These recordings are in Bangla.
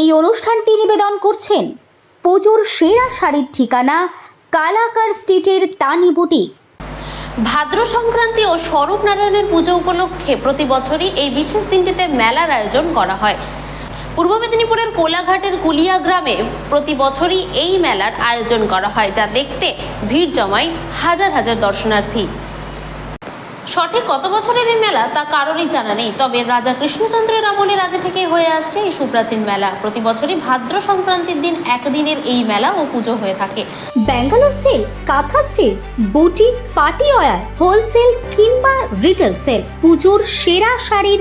এই অনুষ্ঠানটি নিবেদন করছেন পুজোর সেরা শাড়ির ঠিকানা কালাকার স্ট্রিটের তানি বুটিক। ভাদ্র সংক্রান্তি ও স্বরূপ নারায়ণের পুজো উপলক্ষে প্রতি বছরই এই বিশেষ দিনটিতে মেলার আয়োজন করা হয়। পূর্ব মেদিনীপুরের কোলাঘাটের কুলিয়া গ্রামে প্রতি বছরই এই মেলার আয়োজন করা হয়, যা দেখতে ভিড় জমায় হাজার হাজার দর্শনার্থী। সঠিক কত বছরের এই মেলা তা কারোরই জানা নেই। তবে রাজা কৃষ্ণচন্দ্রের আমলের আগে থেকে হয়ে আসছে এই সুপ্রাচীন মেলা। প্রতি বছরই ভাদ্র সংক্রান্তির দিন একদিনের এই মেলা ও পুজো হয়ে থাকে। Bangalore sale, kantha stage boutique party wear wholesale কিংবা রিটেল সেল পুজোর সেরা শাড়ির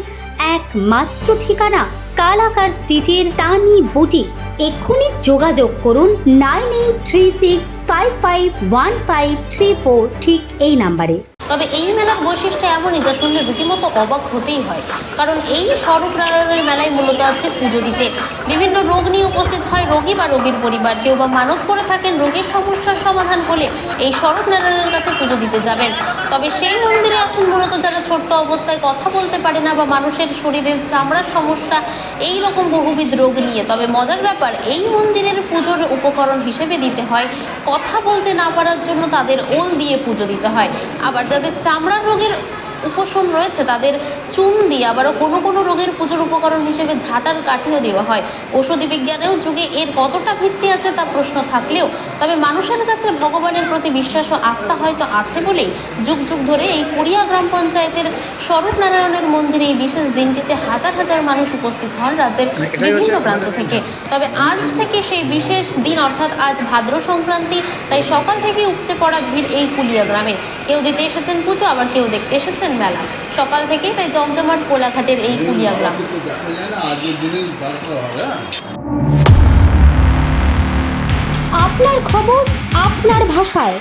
একমাত্র ঠিকানা কালাকার স্ট্রিটের তানি বুটিক। এক্ষুনি যোগাযোগ করুন nine eight three six five five one five three four, ঠিক এই নাম্বারে। তবে এই মেলার বৈশিষ্ট্য এমনই যা শুনলে রীতিমতো অবাক হতেই হয়। কারণ এই স্বরূপ নারায়ণের মেলায় মূলত আছে পুজো দিতে। বিভিন্ন রোগ নিয়ে উপস্থিত হয় রোগী বা রোগীর পরিবার। কেউ বা মানত করে থাকেন রোগের সমস্যার সমাধান হলে এই স্বরূপ নারায়ণের কাছে পুজো দিতে যাবেন। তবে সেই মন্দিরে আসেন মূলত যারা ছোট্ট অবস্থায় কথা বলতে পারে না বা মানুষের শরীরের চামড়ার সমস্যা, এই রকম বহুবিধ রোগ নিয়ে। তবে মজার ব্যাপার, এই মন্দিরের পুজোর উপকরণ হিসেবে দিতে হয় কথা বলতে না পারার জন্য তাদের ওল দিয়ে পুজো দিতে হয়। আবার যাদের চামড়ার রোগের উপশম রয়েছে তাদের চুন দিয়ে আবারও কোনো কোনো রোগের পুজোর উপকরণ হিসেবে ঝাঁটার কাঠিও দেওয়া হয়। ঔষধি বিজ্ঞানেও যুগে এর কতটা ভিত্তি আছে তা প্রশ্ন থাকলেও তবে মানুষের কাছে ভগবানের প্রতি বিশ্বাস ও আস্থা হয়তো আছে বলেই যুগ যুগ ধরে এই কুড়িয়া গ্রাম পঞ্চায়েতের স্বরূপ নারায়ণের মন্দিরে এই বিশেষ দিনটিতে হাজার হাজার মানুষ উপস্থিত হন রাজ্যের বিভিন্ন প্রান্ত থেকে। তবে আজ থেকে সেই বিশেষ দিন অর্থাৎ আজ ভাদ্র সংক্রান্তি তাই সকাল থেকে উপচে পড়া ভিড় এই কুলিয়া গ্রামে। কেউ দিতে এসেছেন পুজো, আবার কেউ দেখতে এসেছেন মেলা। সকাল থেকেই তাই জমজমাট কোলাঘাটের এই কুলিয়া গ্রাম আপনার খবর আপনার ভাষায়।